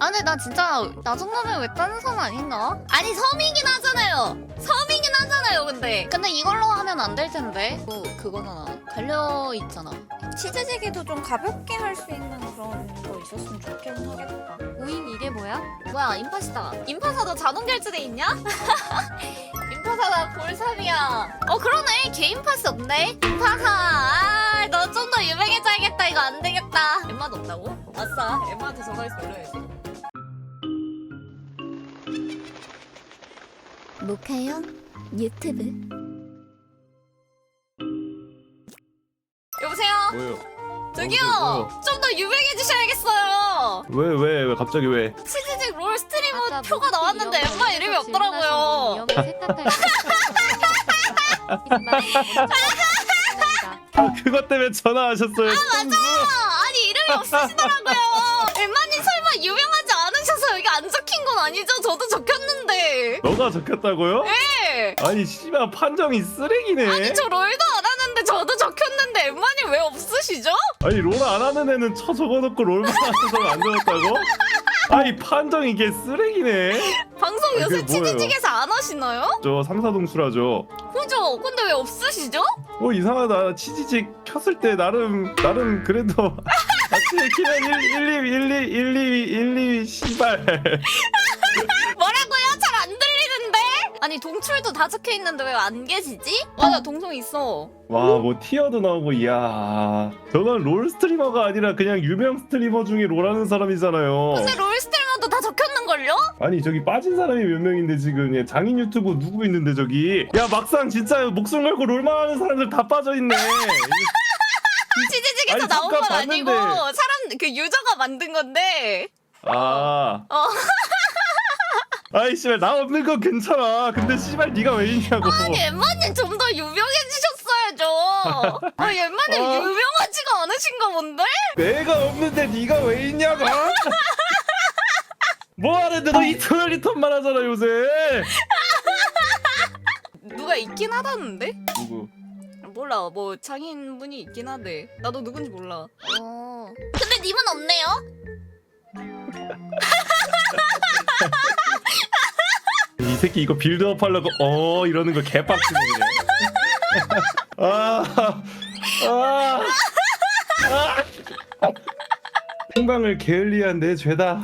아 근데 나 진짜 나 정도면 왜 다른 섬 아닌가? 아니 섬이긴 하잖아요. 섬이긴 하잖아요. 근데 근데 이걸로 하면 안 될 텐데. 그 그거잖아. 갈려 있잖아. 치즈지기도 좀 가볍게 할 수 있는 그런 거 있었으면 좋긴 하겠다. 오잉 이게 뭐야? 뭐야 인파시다. 인파사 너 자동 결제돼 있냐? 인파사 나 골삼이야. 어 그러네 개인 파스 없네. 인파사. 아너 좀 더 유명해져야겠다. 이거 안 되겠다. 엠마도 없다고? 아싸. 엠마한테 전화해서 올려야지. 목화요 유튜브 여보세요. 뭐요? 저기요. 어, 좀더 유명해지셔야겠어요. 왜, 왜, 왜, 갑자기 왜? 치즈직 롤 스트리머 표가 나왔는데 엠마 이름이 없더라고요. 아, 그것 때문에 전화하셨어요. 맞아요. 아니 이름이 없으시더라고요. 엠마님 설마 유명하지 않으셔서 여기 안 적힌 건 아니죠? 저도 적혔는데. 너가 적혔다고요? 네. 아니, 씨발, 판정이 쓰레기네. 아니 저 롤도 안 하는데 저도 적혔는데 엠마님 왜 없으시죠? 아니, 롤 안 하는 애는 쳐 적어놓고 롤만 하는 사람 안 적었다고? 아니, 판정 이게 쓰레기네. 방송 아, 요새 그게 뭐예요? 치즈직에서 안 하시나요? 저 삼사동수라죠. 그죠? 근데 왜 없으시죠? 어, 이상하다. 치즈직 켰을 때 나름, 나름 그래도. 아침에 키면 1, 1, 2, 1, 2, 1, 2, 1, 2, 씨발. 뭐라고요? 잘 안 들리는데? 아니 동출도 다 적혀 있는데 왜 안 계시지? 맞아 동송 있어. 와, 뭐 티어도 나오고, 이야. 저건 롤 스트리머가 아니라 그냥 유명 스트리머 중에 롤하는 사람이잖아요. 근데 롤 스트리머도 다 적혔는 걸요? 아니 저기 빠진 사람이 몇 명인데 지금 얘 장인 유튜브 누구 있는데 저기 야 막상 진짜 목숨 걸고 롤만 하는 사람들 다 빠져있네 아니, 나온 건 잠깐 아니고 봤는데. 사람 그 유저가 만든 건데. 아 어. 아이 씨발 나 없는 건 괜찮아 근데 씨발 네가 왜 있냐고 아니 엠마님 좀 더 유명해지셨어야죠. 아 엠마님 어. 유명하지가 않으신가 본데? 내가 없는데 네가 왜 있냐고 뭐 하는데 너 이터널 리턴만 하잖아 요새 누가 있긴 하다는데? 누구 몰라 뭐 장인분이 있긴 하대. 나도 누군지 몰라. 어. 근데 님은 없네요? 이 새끼 이거 빌드업 하려고 어 이러는 거 개빡치네 그냥 아, 아, 아. 생방을 게을리한 내 죄다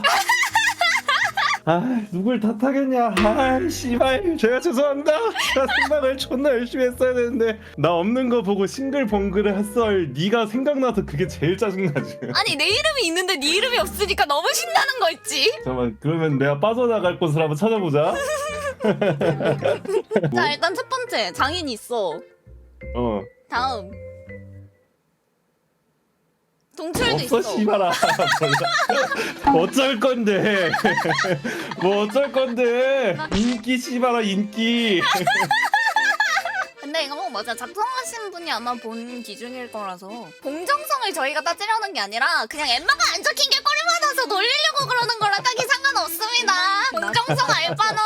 아 누굴 탓하겠냐? 아 씨발. 제가 죄송합니다. 나 생방을 존나 열심히 했어야 되는데. 나 없는 거 보고 싱글벙글을 했을 네가 생각나서 그게 제일 짜증나지. 아니 내 이름이 있는데 네 이름이 없으니까 너무 신나는 거 있지? 잠깐만 그러면 내가 빠져나갈 곳을 한번 찾아보자. 뭐? 자 일단 첫 번째. 장인 있어. 어. 다음 동출도 없어 있어. 씨발아. 어쩔 건데 뭐 어쩔 건데 인기 씨발아 인기 근데 이거 뭐 맞아 작성하신 분이 아마 본 기준일 거라서 공정성을 저희가 따지려는 게 아니라 그냥 엠마가 안 적힌 게 꼬리받아서 놀리려고 그러는 거라 딱히 상관없습니다. 공정성 알바노.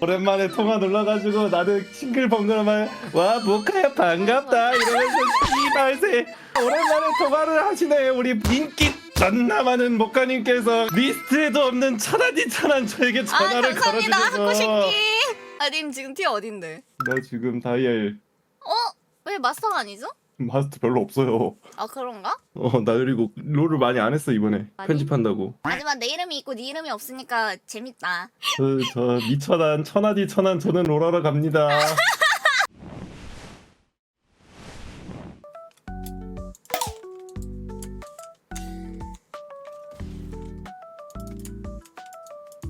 오랜만에 통화 눌러가지고 나는 싱글벙글만 와 모카야 반갑다 이러면서 씨발새 오랜만에 통화를 하시네 우리 인기 존나 많은 모카님께서 리스트에도 없는 천안이 천안 저에게 아 전화를 감사합니다 걸어주셔서 하쿠신기. 아님 지금 티어 어딘데? 나 지금 다이엘 어? 왜 마스터가 아니죠? 마스터 별로 없어요 아 그런가? 어 나 그리고 롤을 많이 안 했어 이번에 많이? 편집한다고 하지만 내 이름이 있고 네 이름이 없으니까 재밌다. 저, 저 미천한 천하디 천한 저는 롤하러 갑니다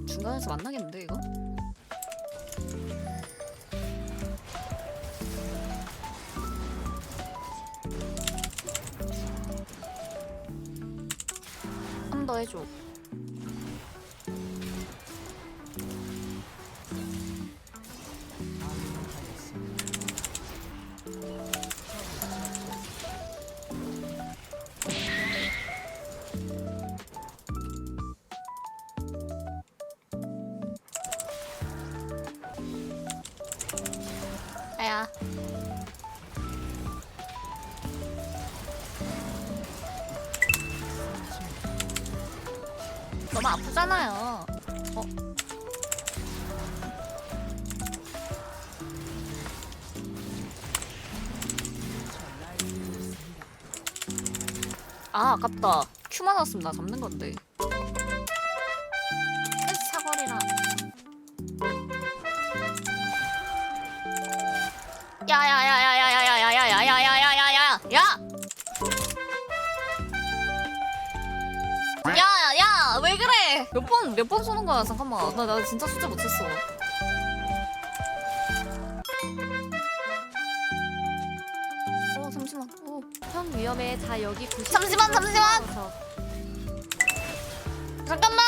중간에서 만나겠는데 이거? 번 더 해줘. 아야. 아프잖아요. 어? 아 아깝다. 큐만 왔으면 나 잡는 건데. 야야야야야. 몇 번 쏘는 거야? 잠깐만 나 나 진짜 숫자 못 쳤어. 어 잠시만. 어. 형 위험해. 자 여기 90. 잠시만, 잠시만. 잠깐만.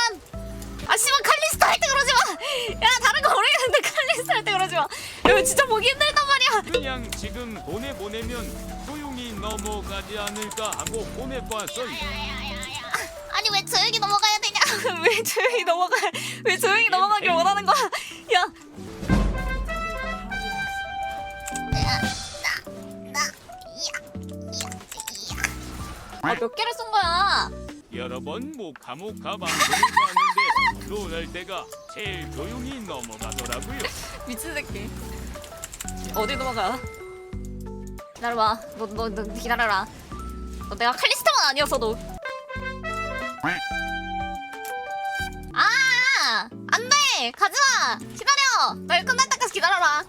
아 씨발 칼리스타 할 때 그러지 마. 야 다른 거 모르겠는데 칼리스타 할 때 그러지 마. 이거 진짜 보기 힘들단 말이야. 그냥 지금 보내 보내면 조용히 넘어가지 않을까 하고 보내봤어요. 아니 왜 조용히 넘어가야 되냐? 왜 조용히 넘어가? 왜 조용히 넘어가길 원하는 거야? 야. 아, 몇 개를 쏜 거야? 여러 번 모카모카 방송을 봤는데 롤할 때가 제일 조용히 넘어가더라고요. 미친 새끼. 어디 넘어가? 기다려봐. 너, 너, 너 기다려라. 너 내가 칼리스타만 아니었어도. 아! 안 돼! 가지 마! 기다려! 너 이거 끝날 때까지 기다려라.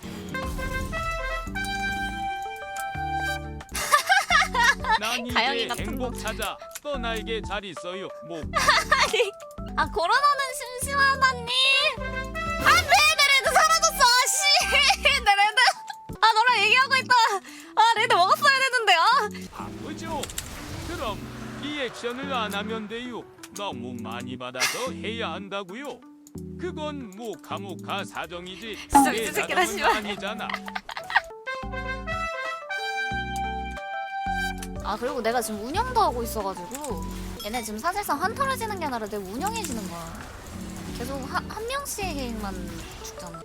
난 이제 같은 행복 찾아 떠날게 잘 있어요. 뭐 아니. 아, 리액션을 안 하면 돼요. 너무 많이 받아서 해야 한다고요. 그건 모카모카 사정이지 진짜 내 미친 새끼다, 사정은 씨발. 아니잖아. 아 그리고 내가 지금 운영도 하고 있어가지고 얘네 지금 사실상 한타해지는 게 아니라 내 운영해지는 거야 계속 한, 한 명씩만 죽잖아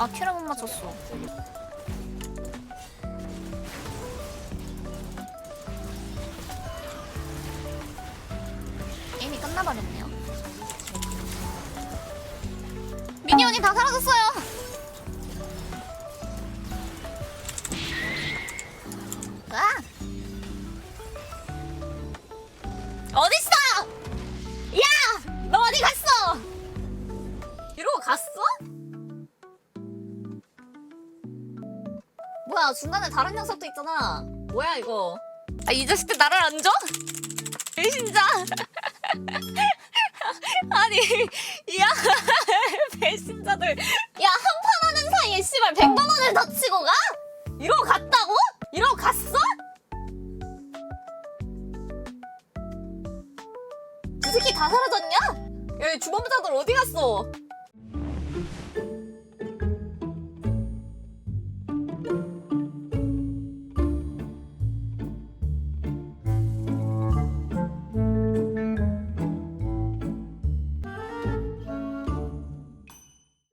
아 큐를 못 맞췄어 이미 끝나버렸네요 미니언이 다 사라졌어요 아! 어딨어? 야! 너 어디 갔어? 이러고 갔어? 뭐야 중간에 다른 녀석도 있잖아 뭐야 이거 아 이 자식들 나를 안 줘? 배신자 아니 야 배신자들 야 한 판 하는 사이에 씨발 100만 원을 더 치고 가? 이러고 갔다고? 이러고 갔어? 그 새끼 다 사라졌냐? 야 주범자들 어디 갔어?